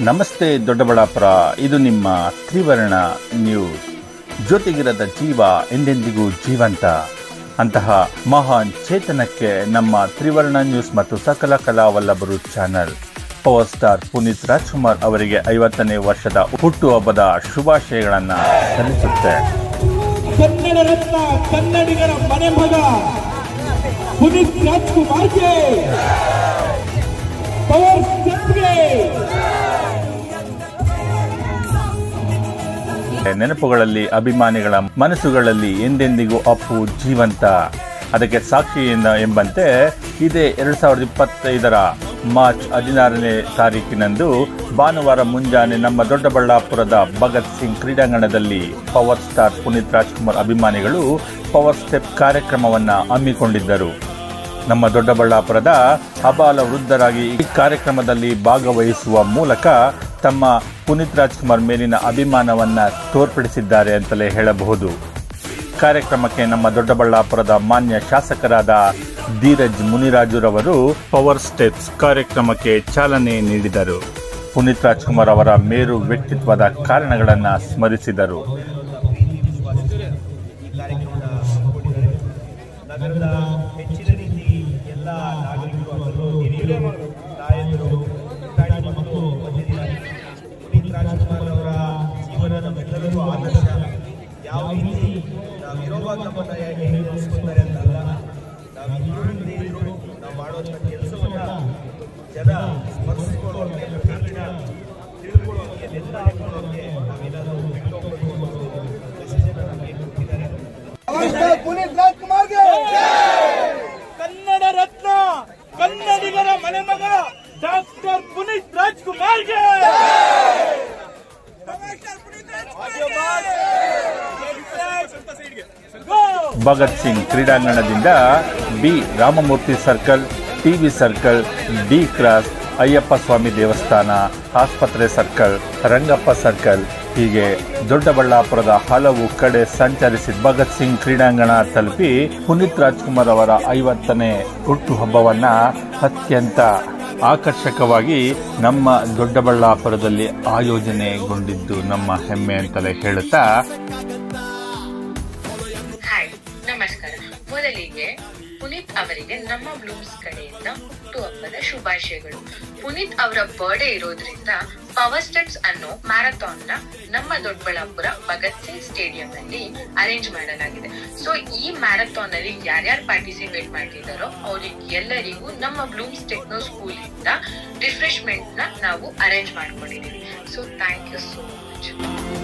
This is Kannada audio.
ನಮಸ್ತೆ ದೊಡ್ಡಬಳ್ಳಾಪುರ, ಇದು ನಿಮ್ಮ ತ್ರಿವರ್ಣ ನ್ಯೂಸ್. ಜೊತೆಗಿರದ ಜೀವ ಎಂದೆಂದಿಗೂ ಜೀವಂತ. ಅಂತಹ ಮಹಾನ್ ಚೇತನಕ್ಕೆ ನಮ್ಮ ತ್ರಿವರ್ಣ ನ್ಯೂಸ್ ಮತ್ತು ಸಕಲ ಕಲಾವಲ್ಲಭರು channel. Power star Puneeth Rajkumar ಅವರಿಗೆ ಐವತ್ತನೇ ವರ್ಷದ ಹುಟ್ಟುಹಬ್ಬದ ಶುಭಾಶಯಗಳನ್ನು ಸಲ್ಲಿಸುತ್ತೆ. ಪವರ್ ಸ್ಟಾರ್ಗೆ. ನೆನಪುಗಳಲ್ಲಿ, ಅಭಿಮಾನಿಗಳ ಮನಸ್ಸುಗಳಲ್ಲಿ ಎಂದೆಂದಿಗೂ ಅಪ್ಪು ಜೀವಂತ. ಅದಕ್ಕೆ ಸಾಕ್ಷಿಯಿಂದ ಎಂಬಂತೆ ಇದೇ ಎರಡು ಸಾವಿರದ ಇಪ್ಪತ್ತೈದರ ಮಾರ್ಚ್ ಹದಿನಾರನೇ ತಾರೀಕಿನಂದು ಭಾನುವಾರ ಮುಂಜಾನೆ ನಮ್ಮ ದೊಡ್ಡಬಳ್ಳಾಪುರದ ಭಗತ್ ಸಿಂಗ್ ಕ್ರೀಡಾಂಗಣದಲ್ಲಿ ಪವರ್ ಸ್ಟಾರ್ ಪುನೀತ್ ರಾಜ್ಕುಮಾರ್ ಅಭಿಮಾನಿಗಳು ಪವರ್ ಸ್ಟೆಪ್ ಕಾರ್ಯಕ್ರಮವನ್ನು ಹಮ್ಮಿಕೊಂಡಿದ್ದರು. ನಮ್ಮ ದೊಡ್ಡಬಳ್ಳಾಪುರದ ಅಬಾಲ ವೃದ್ಧರಾಗಿ ಈ ಕಾರ್ಯಕ್ರಮದಲ್ಲಿ ಭಾಗವಹಿಸುವ ಮೂಲಕ ತಮ್ಮ ಪುನೀತ್ ರಾಜ್ಕುಮಾರ್ ಮೇಲಿನ ಅಭಿಮಾನವನ್ನು ತೋರ್ಪಡಿಸಿದ್ದಾರೆ ಅಂತಲೇ ಹೇಳಬಹುದು. ಕಾರ್ಯಕ್ರಮಕ್ಕೆ ನಮ್ಮ ದೊಡ್ಡಬಳ್ಳಾಪುರದ ಮಾನ್ಯ ಶಾಸಕರಾದ ಧೀರಜ್ ಮುನಿರಾಜುರವರು ಪವರ್ ಸ್ಟೆಪ್ಸ್ ಕಾರ್ಯಕ್ರಮಕ್ಕೆ ಚಾಲನೆ ನೀಡಿದರು. ಪುನೀತ್ ರಾಜ್ಕುಮಾರ್ ಅವರ ಮೇರು ವ್ಯಕ್ತಿತ್ವದ ಕಾರಣಗಳನ್ನು ಸ್ಮರಿಸಿದರು. ನಗರದ ಹೆಚ್ಚಿನ ರೀತಿ ಎಲ್ಲ ಯಾವ ರೀತಿ ನಾವು ಇರುವಾಗ ನಮ್ಮನ್ನ ಹೇಗೆ ನೆನೆಸ್ಕೊತಾರೆ ಅಂತಲ್ಲ ನಾವು ಹಿಂದೆ ಇದ್ರು ನಾವು ಮಾಡುವಂಥ ಕೆಲಸವನ್ನು ಜನ ಪ್ರತಿದಿನ ತಿಳ್ಕೊಳ್ಳೋಕೆ ನಿರ್ಧಾರ ಹಾಕೊಳ್ಳೋಕೆ Bhagat Singh ಕ್ರೀಡಾಂಗಣದಿಂದ B. Ramamurthy circle, TV circle, D. Cross, Ayyappa Swamy ದೇವಸ್ಥಾನ, ಆಸ್ಪತ್ರೆ ಸರ್ಕಲ್, ರಂಗಪ್ಪ ಸರ್ಕಲ್, ಹೀಗೆ ದೊಡ್ಡಬಳ್ಳಾಪುರದ ಹಲವು ಕಡೆ ಸಂಚರಿಸಿ ಭಗತ್ ಸಿಂಗ್ ಕ್ರೀಡಾಂಗಣ ತಲುಪಿ ಪುನೀತ್ ರಾಜ್ಕುಮಾರ್ ಅವರ ಐವತ್ತನೇ ಹುಟ್ಟುಹಬ್ಬವನ್ನು ಅತ್ಯಂತ ಆಕರ್ಷಕವಾಗಿ ನಮ್ಮ ದೊಡ್ಡಬಳ್ಳಾಪುರದಲ್ಲಿ ಆಯೋಜನೆಗೊಂಡಿದ್ದು ನಮ್ಮ ಹೆಮ್ಮೆ ಅಂತಲೇ ಹೇಳುತ್ತಾ ಅವರಿಗೆ ನಮ್ಮ ಬ್ಲೂಮ್ಸ್ ಕಡೆಯಿಂದ ಹುಟ್ಟುಹಬ್ಬದ ಶುಭಾಶಯಗಳು. ಪುನೀತ್ ಅವರ ಬರ್ಡೇ ಇರೋದ್ರಿಂದ ಪವರ್ ಸ್ಟೆಪ್ಸ್ ಅನ್ನೋ ಮ್ಯಾರಥಾನ್ನ ನಮ್ಮ ದೊಡ್ಡಬಳ್ಳಾಪುರ ಭಗತ್ ಸಿಂಗ್ ಸ್ಟೇಡಿಯಂ ಅಲ್ಲಿ ಅರೇಂಜ್ ಮಾಡಲಾಗಿದೆ. ಸೊ ಈ ಮ್ಯಾರಥಾನ್ ಅಲ್ಲಿ ಯಾರ್ಯಾರು ಪಾರ್ಟಿಸಿಪೇಟ್ ಮಾಡ್ತಿದ್ದಾರೋ ಅವ್ರಿಗೆ ಎಲ್ಲರಿಗೂ ನಮ್ಮ ಬ್ಲೂಮ್ಸ್ ಟೆಕ್ನೋ ಸ್ಕೂಲ್ ಇಂದ ರಿಫ್ರೆಶ್ಮೆಂಟ್ನ ನಾವು ಅರೇಂಜ್ ಮಾಡ್ಕೊಂಡಿದ್ದೀವಿ so thank you so much